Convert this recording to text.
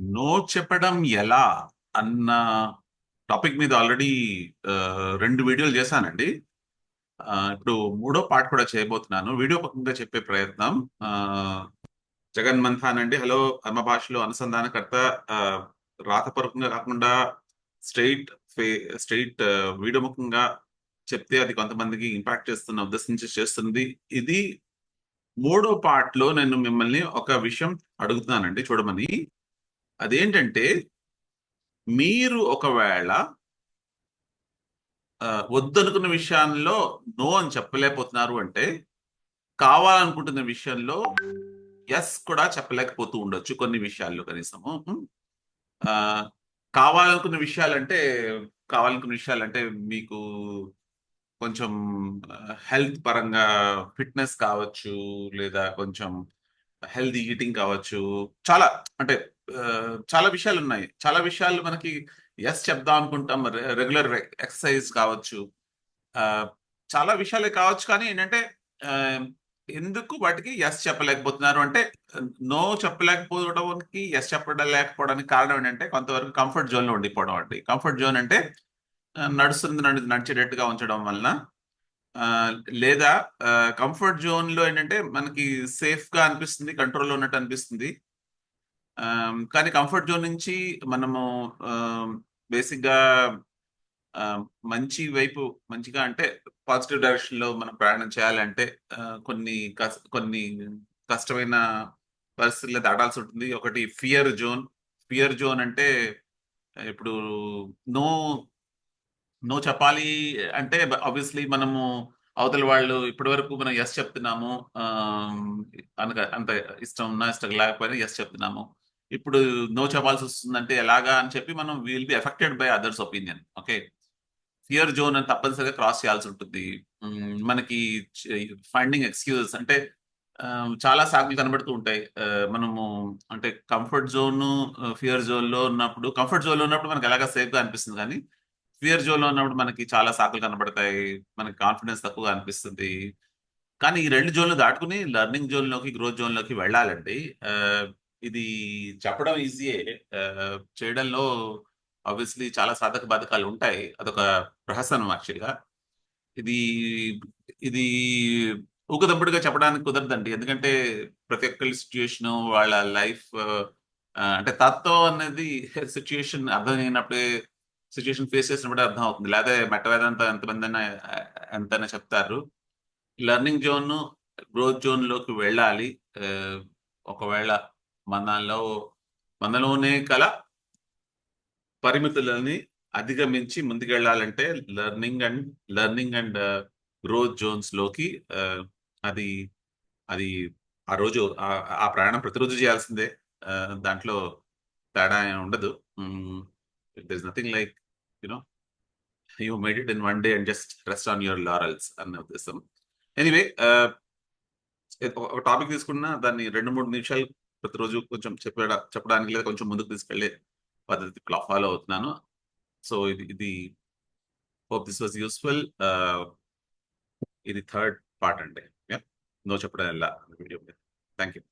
No చెప్పడం ఎలా అన్న టాపిక్ మీద ఆల్రెడీ రెండు వీడియోలు చేశానండి. ఇప్పుడు మూడో పార్ట్ కూడా చేయబోతున్నాను. వీడియో పక్కగా చెప్పే ప్రయత్నం. ఆ, జగన్ మంథాన్ అండి హలో అమ్మ భాషలో అనుసంధానకర్త రాతపూర్వకంగా కాకుండా స్ట్రైట్ స్ట్రైట్ వీడియో ముఖంగా చెప్తే అది కొంతమందికి ఇంపాక్ట్ చేస్తున్న ఉద్దేశించి చేస్తుంది. ఇది మూడో పార్ట్లో నేను మిమ్మల్ని ఒక విషయం అడుగుతున్నానండి చూడమని. అదేంటంటే మీరు ఒకవేళ వద్దనుకున్న విషయాల్లో నో అని చెప్పలేకపోతున్నారు అంటే కావాలనుకుంటున్న విషయంలో ఎస్ కూడా చెప్పలేకపోతూ ఉండొచ్చు కొన్ని విషయాల్లో కనీసము కావాలనుకున్న విషయాలంటే కావాలనుకున్న విషయాలంటే మీకు కొంచెం హెల్త్ పరంగా ఫిట్నెస్ కావచ్చు లేదా కొంచెం హెల్దీ ఈటింగ్ కావచ్చు. చాలా అంటే చాలా విషయాలు ఉన్నాయి చాలా విషయాలు మనకి ఎస్ చెప్దాం అనుకుంటాం. రెగ్యులర్ ఎక్సర్సైజ్ కావచ్చు. ఆ, చాలా విషయాలే కావచ్చు కానీ ఏంటంటే ఆ, ఎందుకు వాటికి ఎస్ చెప్పలేకపోతున్నారు? అంటే నో చెప్పలేకపోవడానికి ఎస్ చెప్పలేకపోవడానికి కారణం ఏంటంటే కొంతవరకు కంఫర్ట్ జోన్లో ఉండిపోవడం అండి. కంఫర్ట్ జోన్ అంటే నడుస్తుంది నడు నడిచేటట్టుగా ఉంచడం వలన లేదా కంఫర్ట్ జోన్లో ఏంటంటే మనకి సేఫ్గా అనిపిస్తుంది కంట్రోల్లో ఉన్నట్టు అనిపిస్తుంది. కానీ కంఫర్ట్ జోన్ నుంచి మనము బేసిక్గా మంచి వైపు మంచిగా అంటే పాజిటివ్ డైరెక్షన్లో మనం ప్రయాణం చేయాలంటే కొన్ని కస్- కొన్ని కష్టమైన పరిస్థితుల్లో దాటాల్సి ఉంటుంది. ఒకటి ఫియర్ జోన్ ఫియర్ జోన్ అంటే ఇప్పుడు నో నో చెప్పాలి అంటే ఆబ్వియస్లీ మనము అవతల వాళ్ళు ఇప్పటి వరకు మనం ఎస్ చెప్తున్నాము అనగా అంత ఇష్టం ఉన్నా ఇష్టం లేకపోయినా ఎస్ చెప్తున్నాము. ఇప్పుడు నో చెప్పాల్సి వస్తుందంటే ఎలాగా అని చెప్పి మనం will be affected by others opinion okay fear zone అని తప్పనిసరిగా క్రాస్ చేయాల్సి ఉంటుంది. మనకి ఫైండింగ్ ఎక్స్క్యూజెస్ అంటే చాలా సాకులు కనబడుతూ ఉంటాయి. మనము అంటే కంఫర్ట్ జోన్ ఫియర్ జోన్లో ఉన్నప్పుడు కంఫర్ట్ జోన్లో ఉన్నప్పుడు మనకి ఎలాగా సేఫ్గా అనిపిస్తుంది కానీ ఫియర్ జోన్లో ఉన్నప్పుడు మనకి చాలా సాకులు కనబడతాయి. మనకి కాన్ఫిడెన్స్ తక్కువగా అనిపిస్తుంది. కానీ ఈ రెండు జోన్లు దాటుకుని లెర్నింగ్ జోన్లోకి గ్రోత్ జోన్లోకి వెళ్ళాలండి ఇది చెప్పడం ఈజీయే. చేయడంలో ఆబ్వియస్లీ చాలా సాధక బాధకాలు ఉంటాయి. అదొక ప్రహసనం యాక్చువల్గా ఇది ఇది ఊకదంపుడుగా చెప్పడానికి కుదరదండి. ఎందుకంటే ప్రతి ఒక్కరి సిచ్యుయేషన్ వాళ్ళ లైఫ్ అంటే తత్వం అనేది సిచ్యుయేషన్ అయినప్పుడే సిచ్యువేషన్ ఫేస్ చేసినప్పుడు అర్థం అవుతుంది. లేదా మెట్టవేదంతా ఎంతమంది అయినా ఎంతైనా చెప్తారు. లెర్నింగ్ జోన్ గ్రోత్ జోన్లోకి వెళ్ళాలి ఒకవేళ మనలో మనలోనే కల పరిమితులని అధిగమించి ముందుకెళ్ళాలంటే learning and learning and growth జోన్స్లోకి అది అది ఆ రోజు ఆ- ఆ ప్రయాణం ప్రతిరోజు చేయాల్సిందే. దాంట్లో తేడా ఏం ఉండదు. Is nothing like you know you made it in one day and just rest on your laurels అన్న ఉద్దేశం. ఎనీవే uh, ఒక టాపిక్ తీసుకున్నా దాన్ని రెండు మూడు నిమిషాలు ప్రతిరోజు కొంచెం చెప్పడ చెప్పడానికి లేదా కొంచెం ముందుకు తీసుకెళ్ళే పద్ధతి ఫాలో అవుతున్నాను. సో ఇది ఇది హోప్ దిస్ వాజ్ యూస్ఫుల్ ఇది థర్డ్ పార్ట్ అండి. నో చెప్పడం ఎలా వీడియో మీద. Thank you